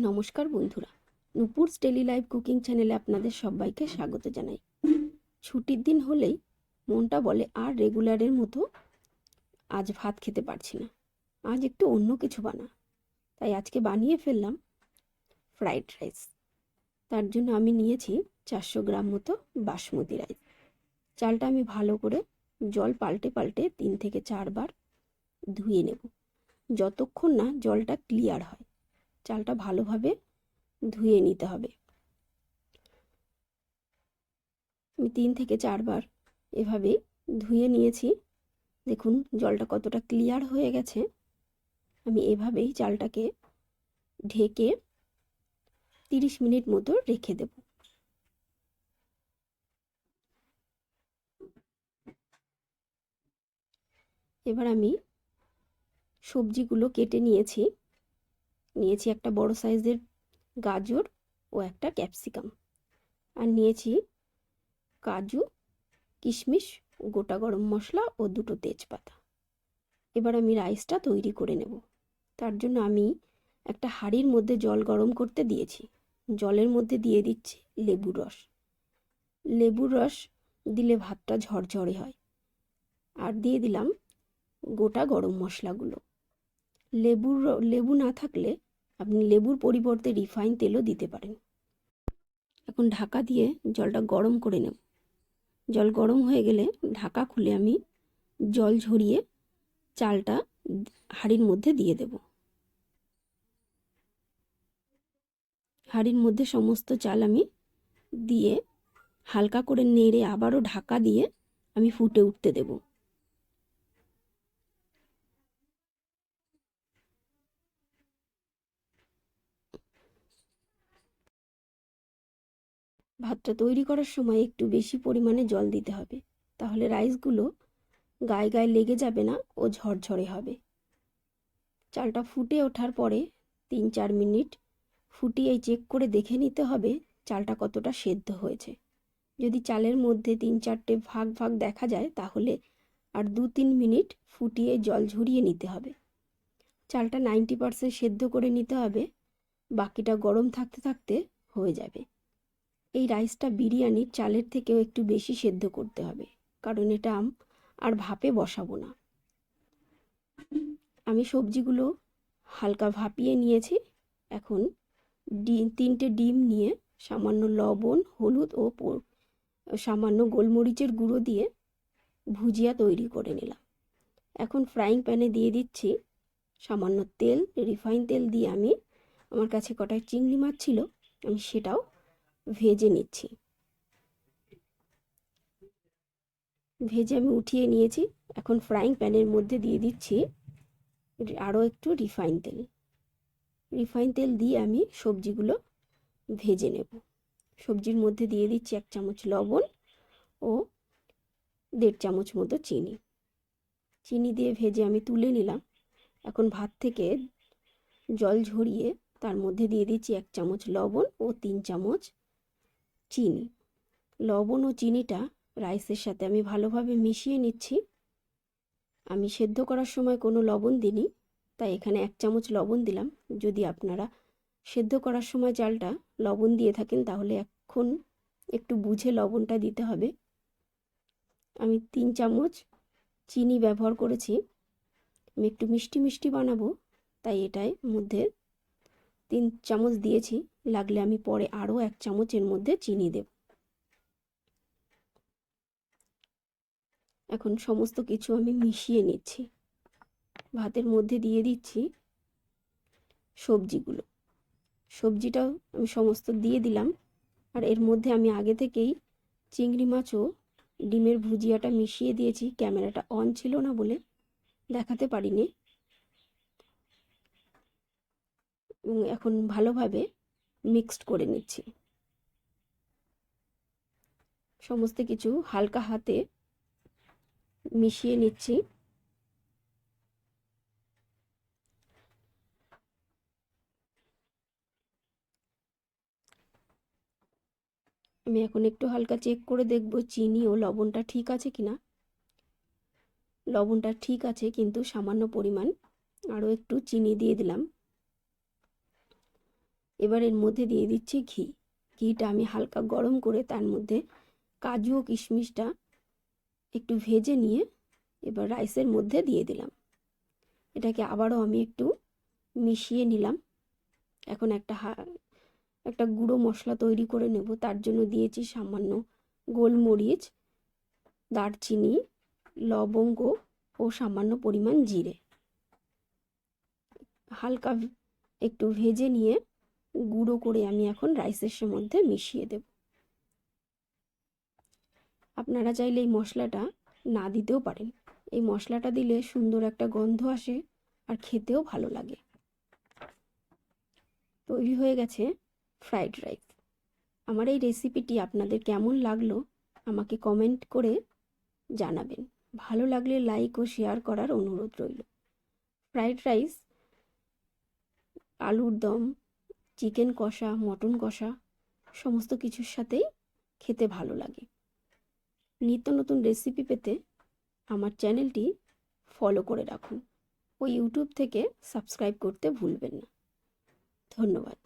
নমস্কার বন্ধুরা। Nupur's daily live cooking চ্যানেলে আপনাদের সবাইকে স্বাগত জানাই। ছুটির দিন হলেই মনটা বলে, আর রেগুলারের মতো আজ ভাত খেতে পারছি না। আজ একটু অন্য কিছু বানা। তাই আজকে বানিয়ে ফেললাম ফ্রাইড রাইস। তার জন্য আমি নিয়েছি চারশো গ্রাম মতো বাসমতি রাইস। চালটা আমি ভালো করে জল পাল্টে পাল্টে তিন থেকে চারবার ধুয়ে নেব। যতক্ষণ না জলটা ক্লিয়ার হয়। চালটা ভালোভাবে ধুয়ে নিতে হবে। আমি তিন থেকে চারবার এভাবে ধুয়ে নিয়েছি। দেখুন, জলটা কতটা ক্লিয়ার হয়ে গেছে। আমি এভাবেই চালটাকে ঢেকে তিরিশ মিনিট মতো রেখে দেব। এবার আমি সবজিগুলো কেটে নিয়েছি। নিয়েছি একটা বড় সাইজের গাজর ও একটা ক্যাপসিকাম। আর নিয়েছি কাজু, কিশমিশ, গোটা গরম মশলা ও দুটো তেজপাতা। এবার আমি রাইসটা তৈরি করে নেব। তার জন্য আমি একটা হাঁড়ির মধ্যে জল গরম করতে দিয়েছি। জলের মধ্যে দিয়ে দিচ্ছি লেবুর রস। লেবুর রস দিলে ভাতটা ঝরঝরে হয়। আর দিয়ে দিলাম গোটা গরম মশলাগুলো। লেবুর লেবু না থাকলে আপনি লেবুর পরিবর্তে রিফাইন তেলও দিতে পারেন। এখন ঢাকা দিয়ে জলটা গরম করে নেব। জল গরম হয়ে গেলে ঢাকা খুলে আমি জল ঝরিয়ে চালটা হাঁড়ির মধ্যে দিয়ে দেব। হাঁড়ির মধ্যে সমস্ত চাল আমি দিয়ে হালকা করে নেড়ে আবারও ঢাকা দিয়ে আমি ফুটে উঠতে দেবো। ভাতটা তৈরি করার সময় একটু বেশি পরিমাণে জল দিতে হবে। তাহলে রাইসগুলো গায়ে গায়ে লেগে যাবে না ও ঝরঝরে হবে। চালটা ফুটে ওঠার পরে তিন চার মিনিট ফুটিয়ে চেক করে দেখে নিতে হবে চালটা কতটা সেদ্ধ হয়েছে। যদি চালের মধ্যে তিন চারটে ভাগ ভাগ দেখা যায় তাহলে আর দু তিন মিনিট ফুটিয়ে জল ঝরিয়ে নিতে হবে। চালটা নাইনটি পারসেন্ট সেদ্ধ করে নিতে হবে। বাকিটা গরম থাকতে থাকতে হয়ে যাবে। এই রাইসটা বিরিয়ানির চালের থেকেও একটু বেশি সেদ্ধ করতে হবে, কারণ এটা আর ভাপে বসাবো না। আমি সবজিগুলো হালকা ভাপিয়ে নিয়েছি, এখন ডিম তিনটে ডিম নিয়ে সামান্য লবণ, হলুদ ও সামান্য গোলমরিচের গুঁড়ো দিয়ে ভুজিয়া তৈরি করে নিলাম। এখন ফ্রাইং প্যানে দিয়ে দিচ্ছি সামান্য তেল, রিফাইন তেল দিয়ে আমি, আমার কাছে কটায় চিংড়ি মাছ ছিল, আমি সেটাও ভেজে নিচ্ছি। ভেজে আমি উঠিয়ে নিয়েছি। এখন ফ্রাইং প্যানের মধ্যে দিয়ে দিচ্ছি আরও একটু রিফাইন তেল। রিফাইন তেল দিয়ে আমি সবজিগুলো ভেজে নেব। সবজির মধ্যে দিয়ে দিচ্ছি এক চামচ লবণ ও দেড় চামচ মতো চিনি। চিনি দিয়ে ভেজে আমি তুলে নিলাম। এখন ভাত থেকে জল ঝরিয়ে তার মধ্যে দিয়ে দিচ্ছি এক চামচ লবণ ও তিন চামচ চিনি। লবণ ও চিনিটা রাইসের সাথে আমি ভালোভাবে মিশিয়ে নিচ্ছি। আমি সেদ্ধ করার সময় কোনো লবণ দিইনি, তাই এখানে এক চামচ লবণ দিলাম। যদি আপনারা সেদ্ধ করার সময় চালটা লবণ দিয়ে থাকেন, তাহলে এখন একটু বুঝে লবণটা দিতে হবে। আমি তিন চামচ চিনি ব্যবহার করেছি। আমি একটু মিষ্টি মিষ্টি বানাবো, তাই এটাই মধ্যে তিন চামচ দিয়েছি, লাগলে আমি পরে আরও এক চামচের মধ্যে চিনি দেব। এখন সমস্ত কিছু আমি মিশিয়ে নিচ্ছি। ভাতের মধ্যে দিয়ে দিচ্ছি সবজিগুলো। সবজিটাও আমি সমস্ত দিয়ে দিলাম। আর এর মধ্যে আমি আগে থেকেই চিংড়ি মাছও ডিমের ভুজিয়াটা মিশিয়ে দিয়েছি। ক্যামেরাটা অন ছিল না বলে দেখাতে পারিনি। এবং এখন ভালোভাবে মিক্সড করে নিচ্ছি। সমস্ত কিছু হালকা হাতে মিশিয়ে নিচ্ছি। আমি এখন একটু হালকা চেক করে দেখব চিনি ও লবণটা ঠিক আছে কি না লবণটা ঠিক আছে, কিন্তু সামান্য পরিমাণ। আরও একটু চিনি দিয়ে দিলাম। এবার এর মধ্যে দিয়ে দিচ্ছি ঘি। ঘিটা আমি হালকা গরম করে তার মধ্যে কাজু ও কিশমিশটা একটু ভেজে নিয়ে এবার রাইসের মধ্যে দিয়ে দিলাম। এটাকে আবারও আমি একটু মিশিয়ে নিলাম। এখন একটা একটা গুঁড়ো মশলা তৈরি করে নেব। তার জন্য দিয়েছি সামান্য গোলমরিচ, দারচিনি, লবঙ্গ ও সামান্য পরিমাণ জিরে। হালকা একটু ভেজে নিয়ে গুঁড়ো করে আমি এখন রাইসের মধ্যে মিশিয়ে দেব। আপনারা চাইলে এই মশলাটা না দিতেও পারেন। এই মশলাটা দিলে সুন্দর একটা গন্ধ আসে আর খেতেও ভালো লাগে। তৈরি হয়ে গেছে ফ্রাইড রাইস আমার এই রেসিপিটি আপনাদের কেমন লাগল আমাকে কমেন্ট করে জানাবেন। ভালো লাগলে লাইক ও শেয়ার করার অনুরোধ রইল। ফ্রাইড রাইস আলুর দম চিকেন কষা, মটন কষা, সমস্ত কিছুর সাথেই খেতে ভালো লাগে। নিত্য নতুন রেসিপি পেতে আমার চ্যানেলটি ফলো করে রাখুন ও ইউটিউব থেকে সাবস্ক্রাইব করতে ভুলবেন না। ধন্যবাদ।